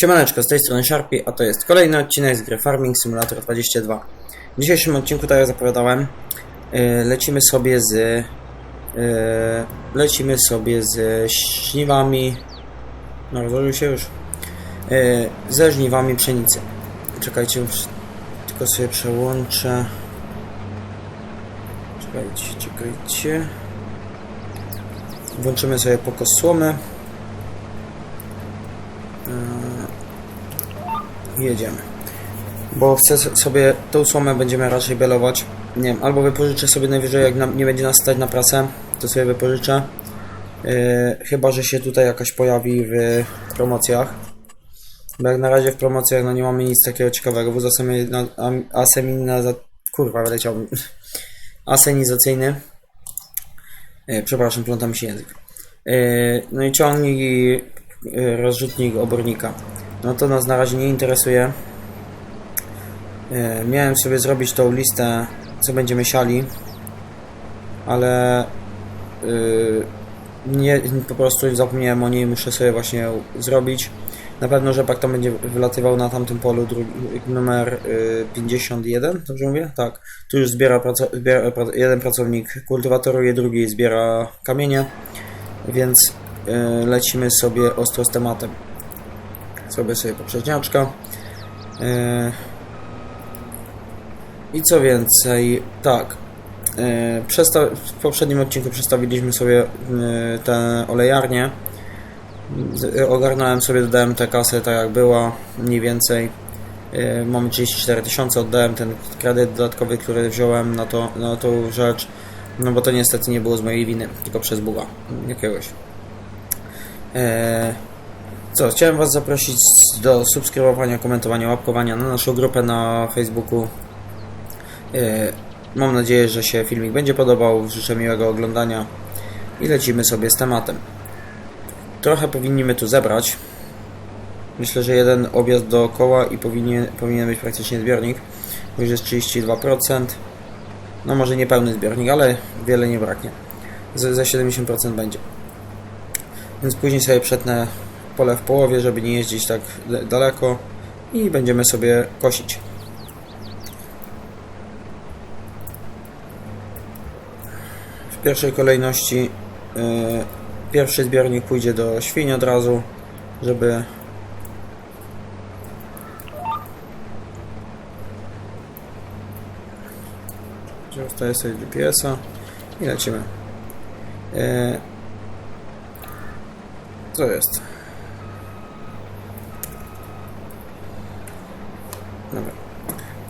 Siemaneczko, z tej strony Sharpie, a to jest kolejny odcinek z gry Farming Simulator 22. W dzisiejszym odcinku, tak jak zapowiadałem, yy, lecimy sobie z... Yy, lecimy sobie z żniwami... No, rozłożył się już. Yy, ze żniwami pszenicy. Czekajcie, tylko sobie przełączę. Czekajcie, czekajcie. Włączymy sobie pokos słomy. Jedziemy. Bo chcę sobie tą słomę będziemy raczej belować. Nie wiem, albo wypożyczę sobie najwyżej, jak nie będzie nas stać na pracę, to sobie wypożyczę. Yy, chyba, że się tutaj jakaś pojawi w promocjach. Bo jak na razie w promocjach no nie mamy nic takiego ciekawego. Wóz asemina... Kurwa, wyleciał mi. Asenizacyjny. Yy, przepraszam, pląta mi się język. Yy, no i ciągnik i yy, rozrzutnik obornika. No to nas na razie nie interesuje. Yy, miałem sobie zrobić tą listę, co będziemy siali, ale yy, nie, po prostu zapomniałem o niej, muszę sobie właśnie zrobić. Na pewno rzepak tam będzie wylatywał na tamtym polu numer yy, 51, dobrze mówię? Tak. Tu już zbiera, zbiera jeden pracownik kultywatoruje, drugi zbiera kamienie, więc lecimy sobie ostro z tematem. Zrobię sobie poprzedniaczka. Yy, I co więcej, tak. Przesta- w poprzednim odcinku przedstawiliśmy sobie yy, tę olejarnię. Ogarnąłem sobie, dodałem tę kasę tak jak była, mniej więcej. Mamy 34 tysiące, oddałem ten kredyt dodatkowy, który wziąłem na, to, na tą rzecz. No bo to niestety nie było z mojej winy, tylko przez buga jakiegoś. Yy, co, chciałem Was zaprosić do subskrybowania, komentowania, łapkowania na naszą grupę na Facebooku. Yy, Mam nadzieję, że się filmik będzie podobał. Życzę miłego oglądania i lecimy sobie z tematem. Trochę powinniśmy tu zebrać. Myślę, że jeden objazd dookoła i powinien, powinien być praktycznie zbiornik. Już jest 32%. No może nie pełny zbiornik, ale wiele nie braknie. Ze 70% będzie. Więc później sobie przetnę pole w połowie, żeby nie jeździć tak daleko i będziemy sobie kosić. W pierwszej kolejności yy, pierwszy zbiornik pójdzie do świń od razu, żeby Zostaje sobie GPS-a i lecimy. Yy, co jest?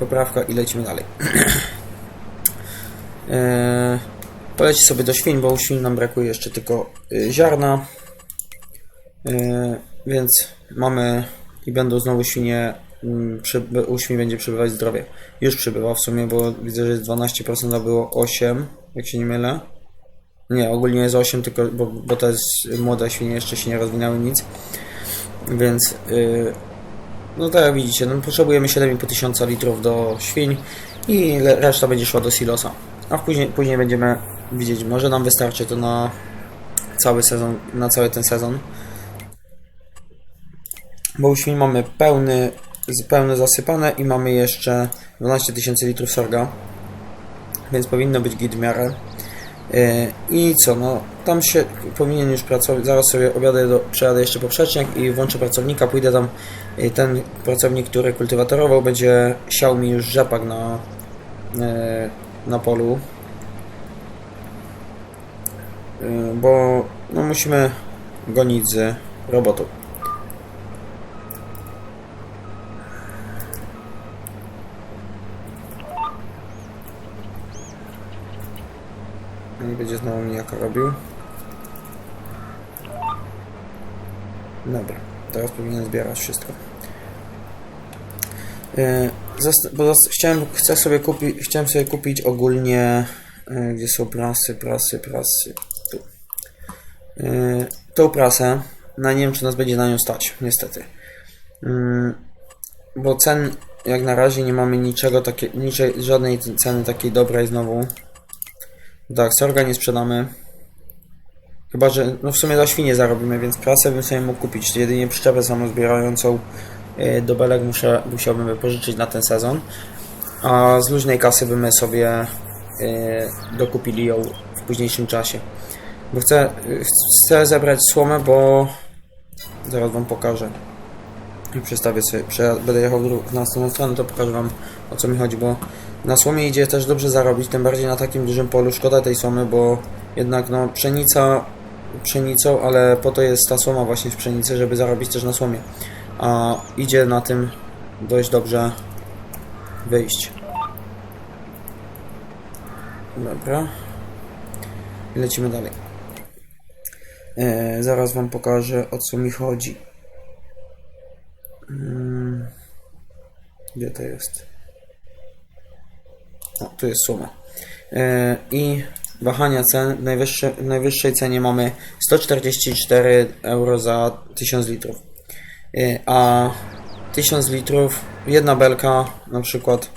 Poprawka i lecimy dalej. eee, sobie do świń, bo u świń nam brakuje jeszcze tylko y, ziarna. Eee, więc mamy i będą znowu świnie. mm, Przy, u świń będzie przybywać zdrowie. Już przybywa w sumie, bo widzę, że jest 12%, a było 8, jak się nie mylę. Nie, ogólnie jest 8, tylko bo, bo to jest młode świnie, jeszcze się nie rozwinęły nic. Więc yy, no tak widzicie, no, potrzebujemy 7,5 tysiąca litrów do świń i reszta będzie szła do silosa. A później, później będziemy widzieć, może nam wystarczy to na cały sezon, na cały ten sezon. Bo u świń mamy pełny, pełne zasypane i mamy jeszcze 12 tysięcy litrów sorga. Więc powinno być git w miarę. Yy, I co, no tam się powinien już pracować. Zaraz sobie objadę do, przejadę jeszcze poprzeczniak i włączę pracownika. Pójdę tam. Yy, Ten pracownik, który kultywatorował, będzie siał mi już rzepak na, yy, na polu. Bo no, musimy gonić z robotą. Nie będzie znowu mi jaka robił. Dobra, teraz powinien zbierać wszystko. Zas- bo chciałem, chcę sobie kupić, chciałem sobie kupić ogólnie, yy, gdzie są prasy, prasy, prasy, tu. Yy, tą prasę, no nie wiem czy nas będzie na nią stać, niestety. Yy, bo cen, jak na razie nie mamy niczego niczej, żadnej ceny takiej dobrej znowu. Tak, sorga nie sprzedamy. Chyba, że no w sumie za świnie zarobimy, więc prasę bym sobie mógł kupić. Jedynie przyczepę samozbierającą y, do belek muszę, musiałbym wypożyczyć na ten sezon. A z luźnej kasy byśmy sobie y, dokupili ją w późniejszym czasie. Bo chcę, chcę zebrać słomę, bo zaraz wam pokażę. Przestawię sobie, będę jechał w dru- w następną stronę, to pokażę wam o co mi chodzi, bo na słomie idzie też dobrze zarobić, tym bardziej na takim dużym polu. Szkoda tej słomy, bo jednak no pszenica pszenicą, ale po to jest ta słoma właśnie w pszenicy, żeby zarobić też na słomie. A idzie na tym dość dobrze wyjść. Dobra. Lecimy dalej. E, zaraz wam pokażę o co mi chodzi. Mm, Gdzie to jest? O, tu jest suma. E, I wahania cen. W, najwyższy, w najwyższej cenie mamy 144 euro za 1000 litrów. E, a 1000 litrów, jedna belka, na przykład,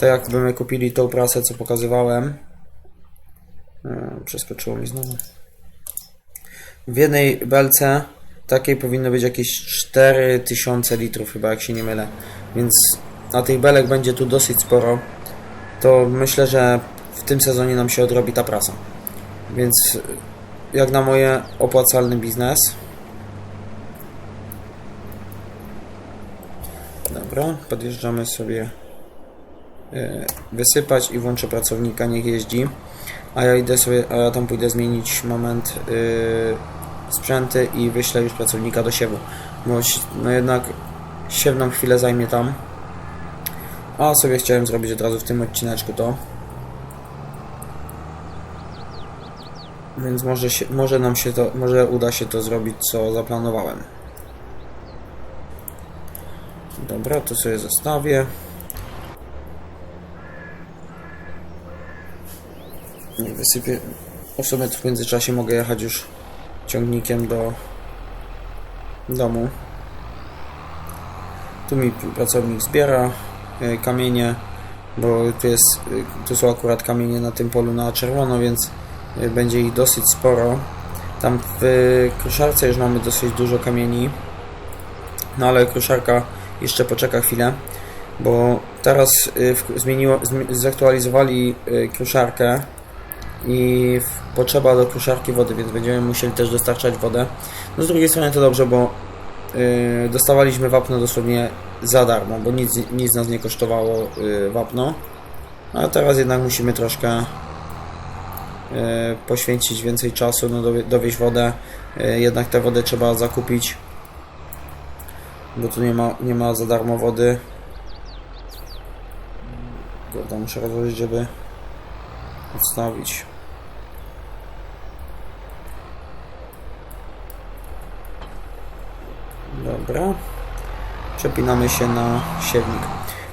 tak jakby my kupili tą prasę, co pokazywałem. E, Przeskoczyło mi znowu. W jednej belce takiej powinno być jakieś 4000 litrów, chyba jak się nie mylę. Więc na tych belek będzie tu dosyć sporo. To myślę, że w tym sezonie nam się odrobi ta prasa. Więc jak na moje opłacalny biznes. Dobra, podjeżdżamy sobie e, wysypać i włączę pracownika, niech jeździ. A ja idę sobie, a ja tam pójdę zmienić moment yy, sprzęty i wyślę już pracownika do siewu. Bo no jednak siew nam chwilę zajmie tam. A sobie chciałem zrobić od razu w tym odcineczku to. Więc może, się, może nam się to, może uda się to zrobić co zaplanowałem. Dobra, to sobie zostawię. Nie wysypię. O sobie w międzyczasie mogę jechać już ciągnikiem do domu. Tu mi pracownik zbiera kamienie, bo tu, jest, y, tu są akurat kamienie na tym polu na czerwono, więc y, będzie ich dosyć sporo. Tam w kruszarce już mamy dosyć dużo kamieni, no ale kruszarka jeszcze poczeka chwilę, bo teraz zmieniło, zmi- zaktualizowali kruszarkę i potrzeba do kruszarki wody, więc będziemy musieli też dostarczać wodę. No z drugiej strony to dobrze, bo dostawaliśmy wapno dosłownie za darmo, bo nic, nic nas nie kosztowało yy, wapno. A teraz jednak musimy troszkę yy, poświęcić więcej czasu, no dowie, dowieść wodę. Jednak tę wodę trzeba zakupić, bo tu nie ma, nie ma za darmo wody. Kurde, muszę rozłożyć, żeby odstawić. Dobra. Przepinamy się na siewnik.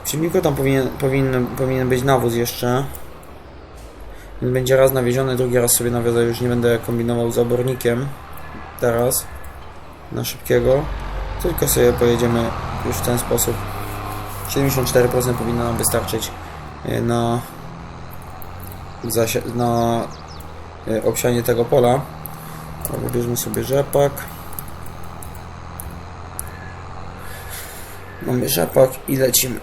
W siewniku tam powinien, powinien, powinien być nawóz jeszcze. Będzie raz nawieziony, drugi raz sobie nawiozę. Już nie będę kombinował z obornikiem. Teraz. Na szybkiego. Tylko sobie pojedziemy już w ten sposób. 74% powinno nam wystarczyć y, na na y, obsianie tego pola. Wybierzmy sobie rzepak. Mamy rzepak i lecimy.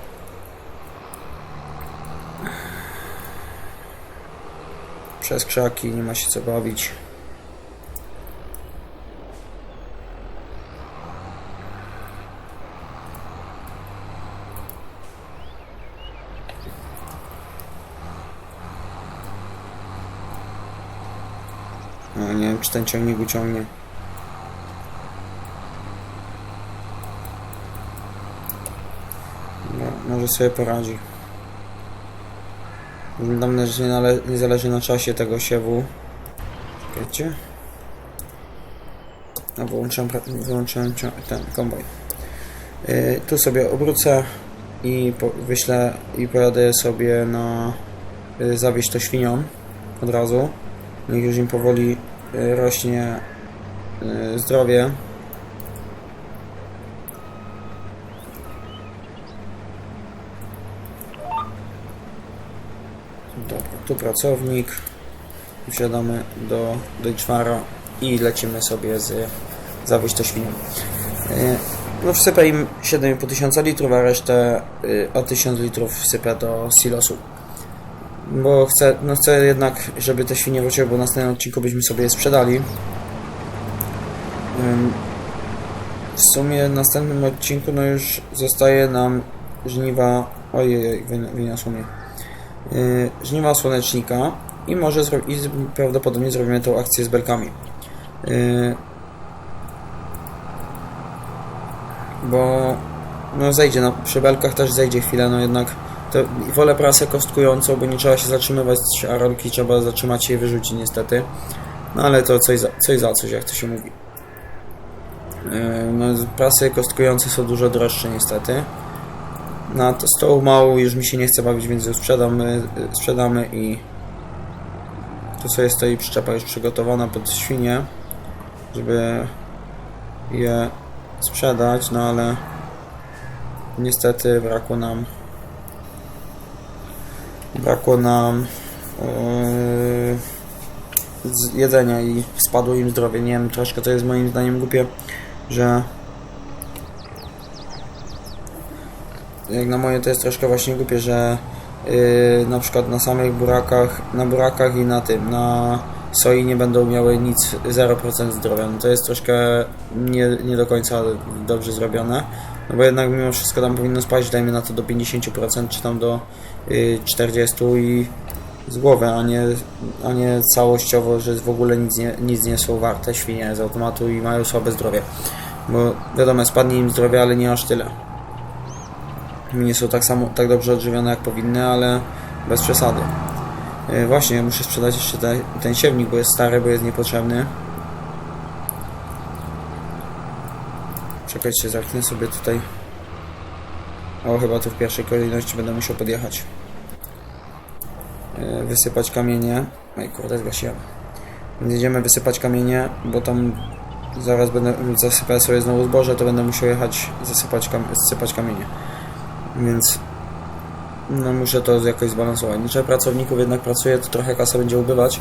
Przez krzaki, nie ma się co bawić. No, nie wiem, czy ten ciągnik uciągnie. Może sobie poradzi. Też nie, nale- nie zależy na czasie tego siewu. Czekajcie. No, wyłączyłem, wyłączyłem ten kombajn. Yy, tu sobie obrócę i po, wyślę i pojadę sobie na yy, zawieźć to świniom od razu. Niech już im powoli y, rośnie y, zdrowie. Dobra, tu pracownik. Wsiadamy do Deutschwara i lecimy sobie z zawieźć to świniom. Y, No wsypę im 7,5 tysiąca litrów, a resztę y, o 1000 litrów wsypę do silosu. Bo chcę, no chcę jednak, żeby te świnie wróciły, bo w następnym odcinku byśmy sobie je sprzedali. W sumie w następnym odcinku no już zostaje nam żniwa... Ojej, wyni- wyniosło mnie. Yy, żniwa słonecznika i może zro... i prawdopodobnie zrobimy tą akcję z belkami. Yy, bo no zejdzie, no, przy belkach też zejdzie chwilę, no jednak to wolę prasę kostkującą, bo nie trzeba się zatrzymywać, a rolki trzeba zatrzymać się i wyrzucić niestety. No ale to coś za coś, za coś jak to się mówi. Yy, No, prasy kostkujące są dużo droższe niestety. Na to z tą małą już mi się nie chce bawić, więc ją sprzedamy, sprzedamy i tu sobie stoi przyczepa już przygotowana pod świnie, żeby je sprzedać, no ale niestety brakło nam brakło nam yy, jedzenia i spadło im zdrowie. Nie wiem, troszkę to jest moim zdaniem głupie, że jak na moje to jest troszkę właśnie głupie, że yy, na przykład na samych burakach, na burakach i na tym, na soi nie będą miały nic, 0% zdrowia. No to jest troszkę nie, nie do końca dobrze zrobione. No bo jednak mimo wszystko tam powinno spaść, dajmy na to do 50% czy tam do yy, 40% i z głowy, a nie, a nie całościowo, że w ogóle nic nie, nic nie są warte świnie z automatu i mają słabe zdrowie. Bo wiadomo, spadnie im zdrowie, ale nie aż tyle. Nie są tak samo, tak dobrze odżywione jak powinny, ale bez przesady. Yy, właśnie, muszę sprzedać jeszcze te, ten siewnik, bo jest stary, bo jest niepotrzebny. Czekajcie, zerknę sobie tutaj. O, chyba tu w pierwszej kolejności będę musiał podjechać. Yy, Wysypać kamienie. Oj, kurde, zgasiłem. Jedziemy wysypać kamienie, bo tam zaraz będę zasypać sobie znowu zboże, to będę musiał jechać zasypać kam zasypać kamienie. Więc no muszę to jakoś zbalansować. Liczę pracowników jednak pracuje, to trochę kasa będzie ubywać,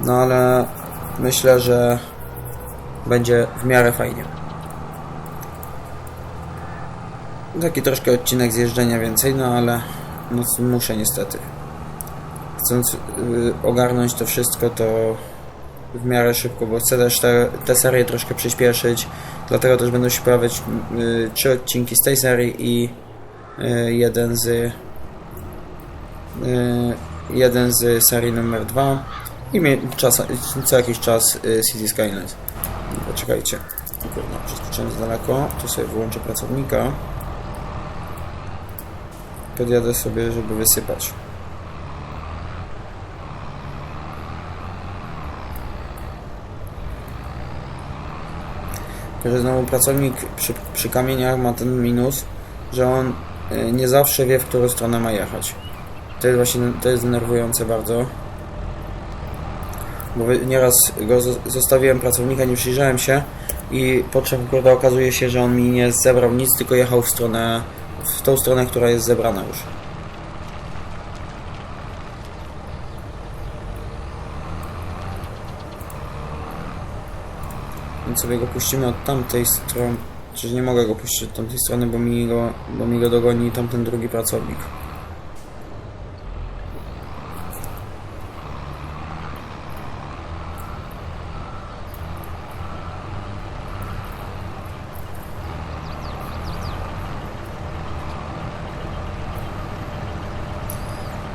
no ale myślę, że będzie w miarę fajnie. Taki troszkę odcinek zjeżdżenia więcej, no ale no, muszę niestety. Chcąc y, ogarnąć to wszystko, to w miarę szybko, bo chcę też te, te serie troszkę przyspieszyć, dlatego też będą się pojawiać y, trzy odcinki z tej serii i jeden z y, jeden z serii numer 2 i czas, co jakiś czas y, City Skylines. Poczekajcie. Kurna, przeskoczyłem za daleko. Tu sobie wyłączę pracownika. Podjadę sobie, żeby wysypać. Tylko, że znowu pracownik przy, przy kamieniach ma ten minus, że on nie zawsze wie, w którą stronę ma jechać. To jest właśnie, to jest denerwujące bardzo. Bo nieraz go zo- zostawiłem pracownika, nie przyjrzałem się i po czym kurde okazuje się, że on mi nie zebrał nic, tylko jechał w stronę, w tą stronę, która jest zebrana już. Więc sobie go puścimy od tamtej strony. Czy nie mogę go puścić od tamtej strony, bo mi go, bo mi go dogoni tamten drugi pracownik.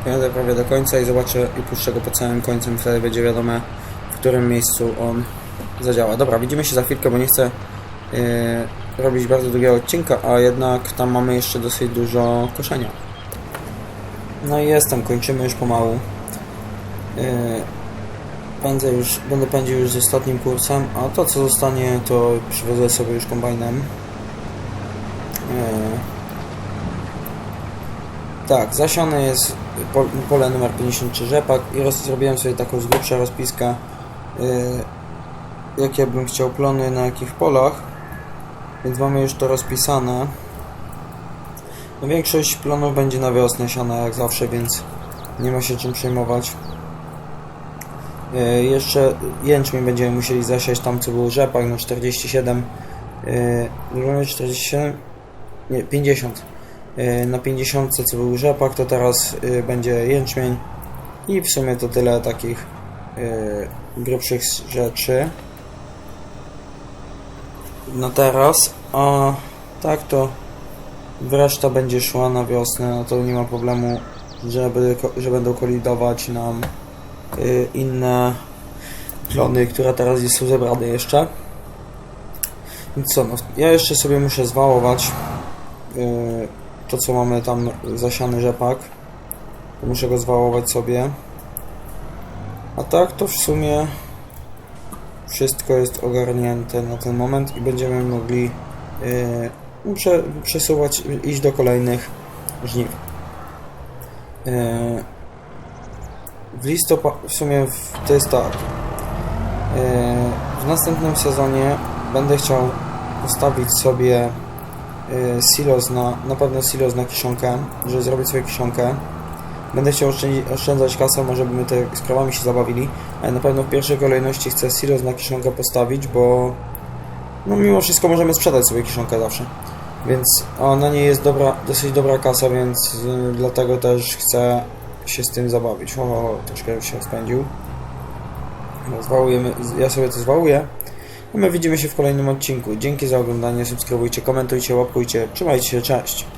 Pojadę prawie do końca i zobaczę i puszczę go po całym końcem, wtedy będzie wiadome w którym miejscu on zadziała. Dobra, widzimy się za chwilkę, bo nie chcę yy, robić bardzo długiego odcinka, a jednak tam mamy jeszcze dosyć dużo koszenia. No i jestem, kończymy już pomału. Yy, pędzę już, będę pędził już z ostatnim kursem, a to co zostanie to przywiozę sobie już kombajnem. Yy, tak, zasiane jest po- pole numer 53 rzepak i roz, zrobiłem sobie taką z grubsza rozpiskę yy, jakie bym chciał plony na jakich polach więc mamy już to rozpisane no większość plonów będzie na wiosnę siana jak zawsze, więc nie ma się czym przejmować E, Jeszcze jęczmień będziemy musieli zasiać tam, co był rzepak na 47. e, Ile mamy 47? Nie, 50. E, Na 50, co był rzepak, to teraz e, będzie jęczmień. I w sumie to tyle takich e, grubszych rzeczy. Na teraz, a tak to reszta będzie szła na wiosnę, no to nie ma problemu, żeby, że będą kolidować nam y, inne plony, które teraz nie są zebrane jeszcze. Więc co, no, ja jeszcze sobie muszę zwałować y, to, co mamy tam zasiany rzepak. Muszę go zwałować sobie. A tak to w sumie wszystko jest ogarnięte na ten moment i będziemy mogli yy, prze, przesuwać, iść do kolejnych żniw. Yy, w listopadzie, w sumie w, to jest tak. Yy, w następnym sezonie będę chciał postawić sobie yy, silos na, na pewno silos na kiszonkę, żeby zrobić sobie kiszonkę. Będę chciał oszczędzać kasę, może byśmy te z krawami się zabawili, ale na pewno w pierwszej kolejności chcę silos na kiszonkę postawić, bo no mimo wszystko możemy sprzedać sobie kiszonkę zawsze. Więc a na niej jest dobra, dosyć dobra kasa, więc y, dlatego też chcę się z tym zabawić. O, troszkę się spędził. Zwałujemy, ja sobie to zwałuję. A my widzimy się w kolejnym odcinku. Dzięki za oglądanie, subskrybujcie, komentujcie, łapkujcie. Trzymajcie się, cześć!